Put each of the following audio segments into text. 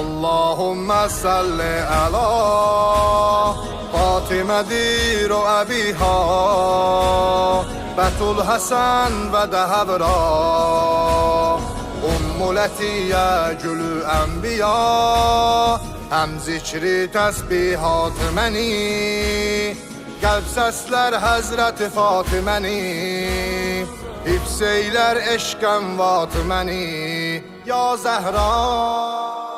Allahümme salli ala Fatime'dir o ebiha Betul Hasan ve Dehavra Ummul Etiye gülü enbiya Hem zikri tesbihat meni Kalp sesler Hazreti Fatime'ni Hifz eyler eşken vatimeni Ya Zehra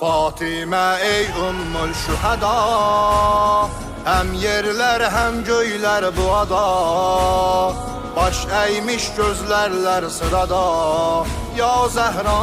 Fatime ey ümmül şüheda Hem yerler hem göyler bu ada. Baş eğmiş gözlerler sırada. Ya Zehra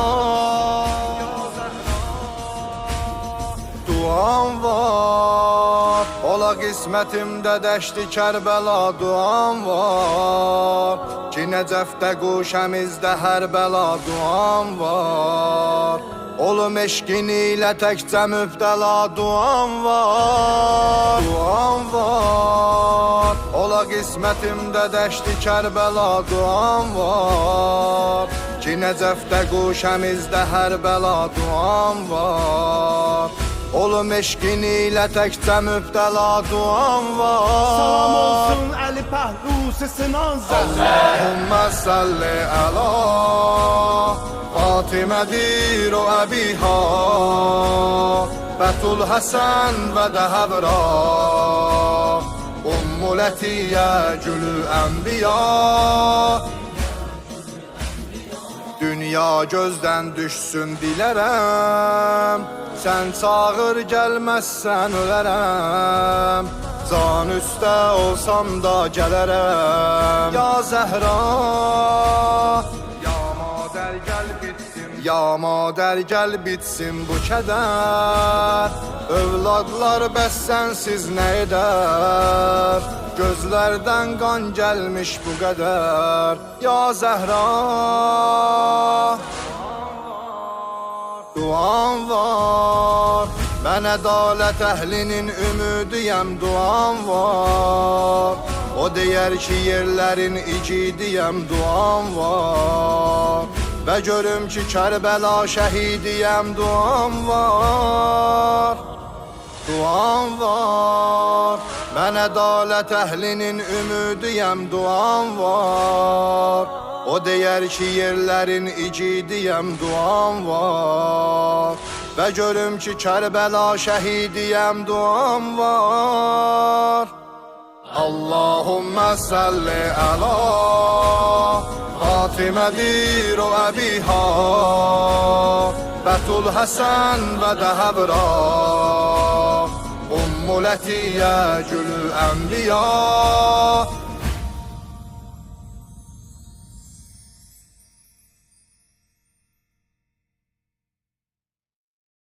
Duam var. Ola qismətimdə dəşdi Kərbəla duam var. Ki Nəcəfdə quşəmizdə hər bəla duam var Olum eşqin ilə təkcə mübtəla duam var Duam var. Ola qismətimdə dəşdi Kərbəla duam var. Ki Nəcəfdə quşəmizdə hər bəla duam var. Olum eşqin ilə təkcə mübtəla duam var. Salam olsun Ali Pəhlu sesin azəl Allahümme salli ala Fatime'dir o ebiha Betul Hasan ve Dehavra Ummul Etiye gülü enbiya. Dünya gözden düşsün dilerem Sen çağır gelmezsen ölerem. Can üstte olsam da gelerem. Ya Zehra Ya mader gel bitsin bu keder. Övladlar bəs sensiz ne eder? Gözlerden kan gelmiş bu kadar Ya Zehra Duam var. Ben adalet ehlinin ümidiyem duam var. O değer ki yerlerin icidiyem duam var Ve görüm ki Kerbela şehidiyem duam var. Duam var. Ben adalet ehlinin ümidiyem duam var. O değer ki yerlerin icidiyem duam var. Ve görüm ki Kerbela şehidiyem duam var. Allahümme salli ala Fatime'dir o ebiha Betul Hasan ve Dehavra Ummul Etiye gülü enbiya